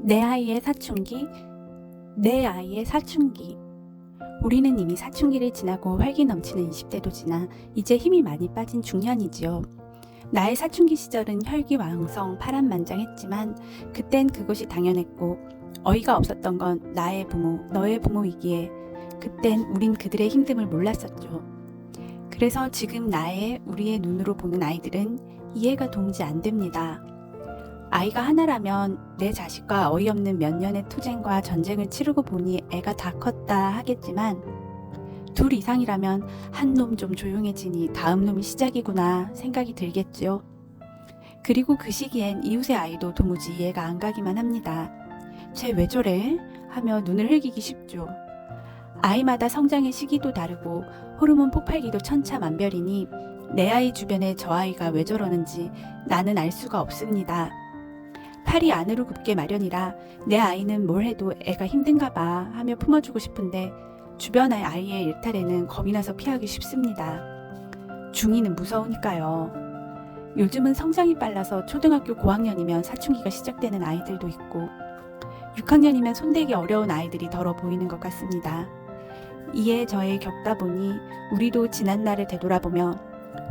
내 아이의 사춘기, 내 아이의 사춘기. 우리는 이미 사춘기를 지나고 활기 넘치는 20대도 지나 이제 힘이 많이 빠진 중년이지요. 나의 사춘기 시절은 혈기왕성 파란만장했지만 그땐 그것이 당연했고 어이가 없었던 건 나의 부모, 너의 부모이기에 그땐 우린 그들의 힘듦을 몰랐었죠. 그래서 지금 나의 우리의 눈으로 보는 아이들은 이해가 도무지 안 됩니다. 아이가 하나라면 내 자식과 어이없는 몇 년의 투쟁과 전쟁을 치르고 보니 애가 다 컸다 하겠지만 둘 이상이라면 한 놈 좀 조용해지니 다음 놈이 시작이구나 생각이 들겠죠. 그리고 그 시기엔 이웃의 아이도 도무지 이해가 안 가기만 합니다. 쟤 왜 저래? 하며 눈을 흘기기 쉽죠. 아이마다 성장의 시기도 다르고 호르몬 폭발기도 천차만별이니 내 아이 주변에 저 아이가 왜 저러는지 나는 알 수가 없습니다. 팔이 안으로 굽게 마련이라 내 아이는 뭘 해도 애가 힘든가 봐 하며 품어주고 싶은데 주변의 아이의 일탈에는 겁이 나서 피하기 쉽습니다. 중2는 무서우니까요. 요즘은 성장이 빨라서 초등학교 고학년이면 사춘기가 시작되는 아이들도 있고 6학년이면 손대기 어려운 아이들이 덜어 보이는 것 같습니다. 이에 저에 겪다 보니 우리도 지난 날을 되돌아보며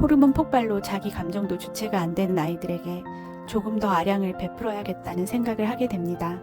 호르몬 폭발로 자기 감정도 주체가 안 되는 아이들에게 조금 더 아량을 베풀어야겠다는 생각을 하게 됩니다.